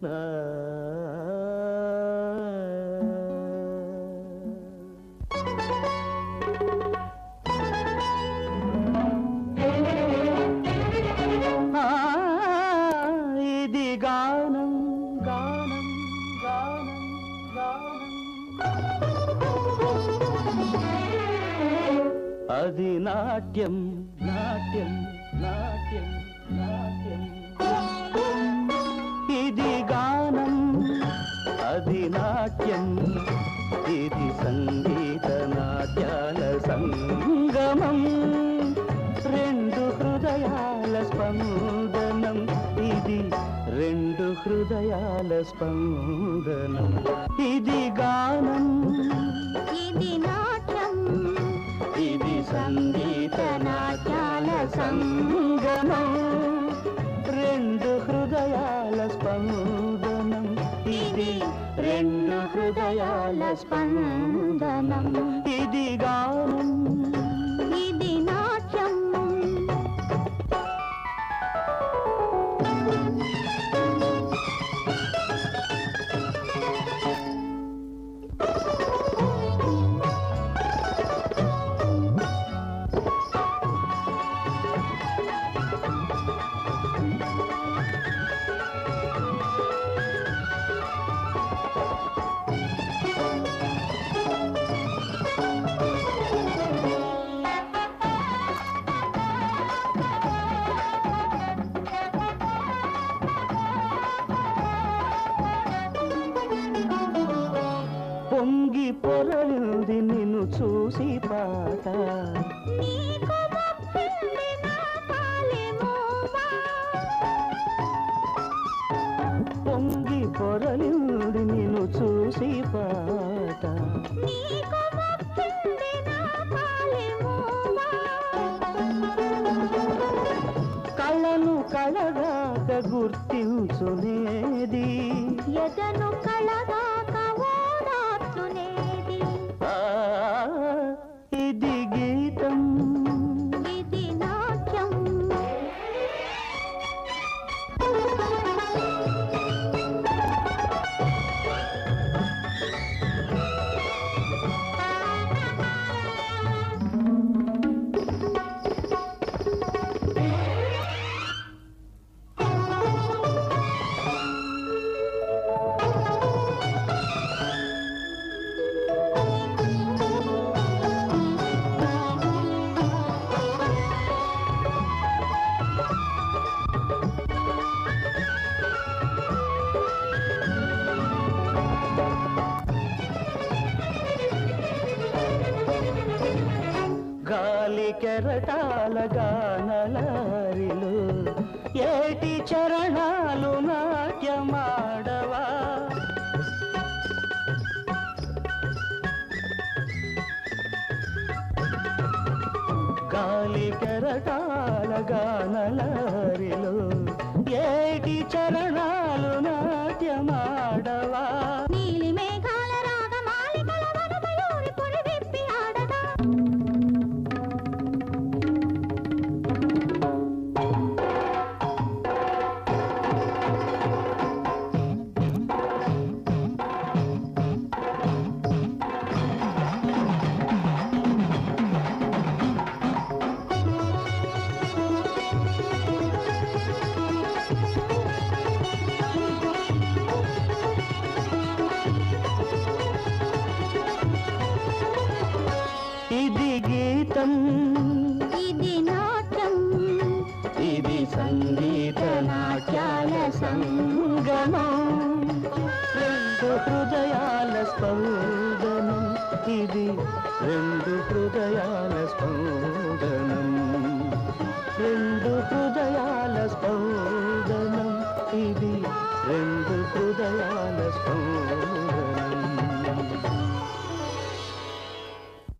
na అది నాట్యం నాట్యం నాట్యం. నాట్యం ఇది గానం అది నాట్యం ఇది సంగీత నాట్యాల సంగమం. రెండు హృదయాల స్పందనం. ఇది రెండు హృదయాల స్పందనం. ఇది గానం. ఇది నాట్యం. ఇది సంగీత నాట్యాల సంగమం. రెండు హృదయాల స్పందనం. ఇది రెండు హృదయాల స్పందనం. ఇది గానం. ఇది నాట్యం చూసి పాట. పొంగి పొరలింది నిన్ను చూసి పాట నీకు మొక్కింది నా పాలెమోవా. కళ్ళను కళగాక గుర్తించునేది ఎదను కళగాక కెరటాల గానలారిలు ఏటి చరణాలు నాట్యమాడవా? గాలి కెరటాల గానలారిలు ఏటి చరణాలు నాట్యమా? రెండు హృదయాల స్పందన.